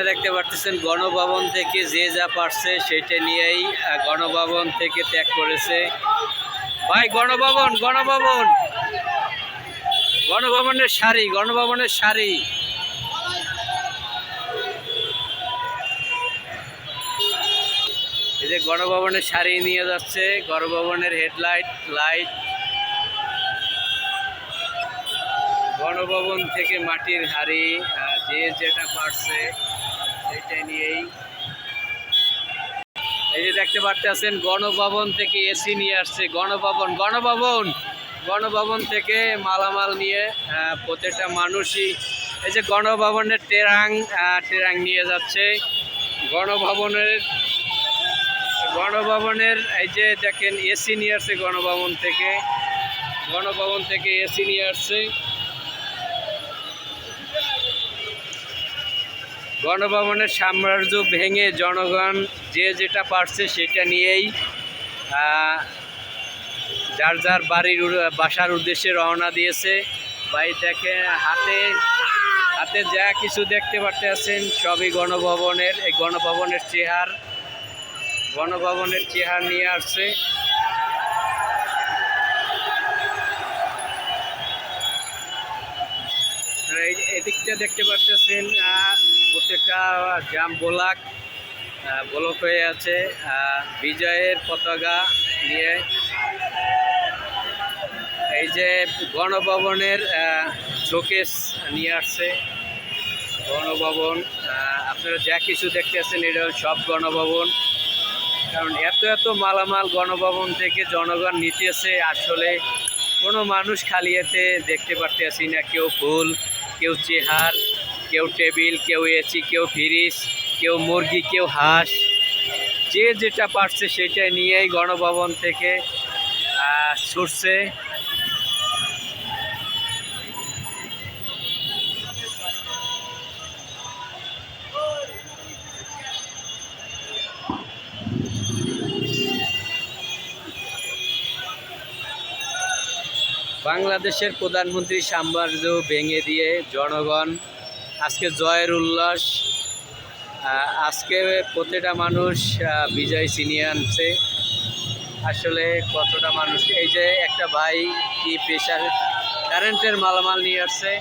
আপনারা দেখতে পারতেছেন, গণভবন থেকে যে যা পারছে সেটা নিয়েই গণভবন থেকে ত্যাগ করেছে। ভাই, গণভবন গণভবন। গণভবনের শাড়ি গণভবনের শাড়ি এই যে গণভবনের শাড়ি নিয়ে যাচ্ছে, গণভবনের হেডলাইট, লাইট। গণভবন থেকে মাটির হাড়ি যে যেটা পারছে। দেখতে পারতেছেন, গণভবন থেকে এসি নিয়ে আসছে, গণভবন গণভবন গণভবন থেকে মালামাল নিয়ে প্রত্যেকটা মানুষই এই যে গণভবনের টেরাং টেরাং নিয়ে যাচ্ছে। গণভবনের গণভবনের এই যে দেখেন এসি নিয়ে আসছে গণভবন থেকে গণভবন থেকে এসি নিয়ে আসছে। গণভবনের সাম্রাজ্য ভেঙে জনগণ যে যেটা পারছে সেটা নিয়েই যার যার বাড়ির বাসার উদ্দেশ্যে রওনা দিয়েছে। ভাই দেখে হাতে হাতে যা কিছু দেখতে পারতে আছেন সবই গণভবনের, এই গণভবনের চেহার গণভবনের চেহার নিয়ে আসছে আর এই- এদিকটা দেখতে আহ, প্রত্যেকটা জাম ব্লক ব্লক হয়ে আছে বিজয়ের পতাকা নিয়ে। এই যে গণভবনের শোকেস নিয়ে আসছে। গণভবন আপনারা যা কিছু দেখতে আছেন এটা সব গণভবন। কারণ এত এত মালামাল গণভবন থেকে জনগণ নিতেছে আসলে কোনো মানুষ খালি এতে দেখতে পারতে আসি না কেউ ফুল কেউ চেহার, কেউ টেবিল, কেউ এসি, কেউ ফ্রিজ, কেউ মুরগি, কেউ হাঁস, যে যেটা পারছে সেটা নিয়েই গণভবন থেকে ছুটছে। বাংলাদেশের প্রধানমন্ত্রী সাম্রাজ্য ভেঙে দিয়ে জনগণ আজকে জয়ের উল্লাস আজকে প্রতিটা মানুষ বিজয় ছিনিয়ে আনছে। আসলে কতটা মানুষ, এই যে একটা ভাই কি প্রেশার কারেন্টের মালামাল নিয়ে আসছে।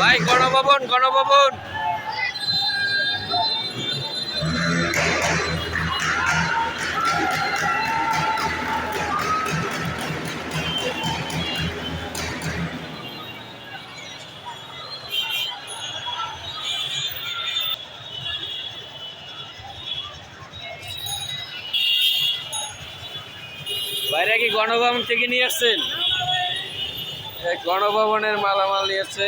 ভাই, গণভবন গণভবন। বাইরে কি গণভবন থেকে নিয়ে আসছেন? গণভবনের মালামাল নিয়েছে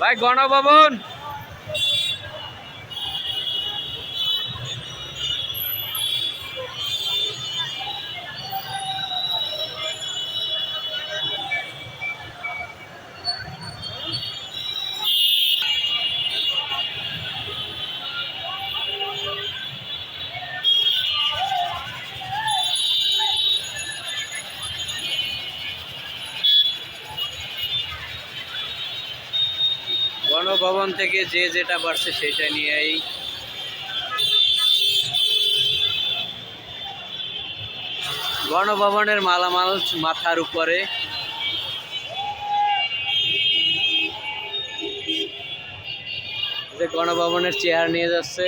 ভাই গণভবন? গণভবন থেকে যে যেটা পারছে সেটা নিয়েই গণভবনের মালামাল মাথার উপরে। যে গণভবনের চেয়ার নিয়ে যাচ্ছে।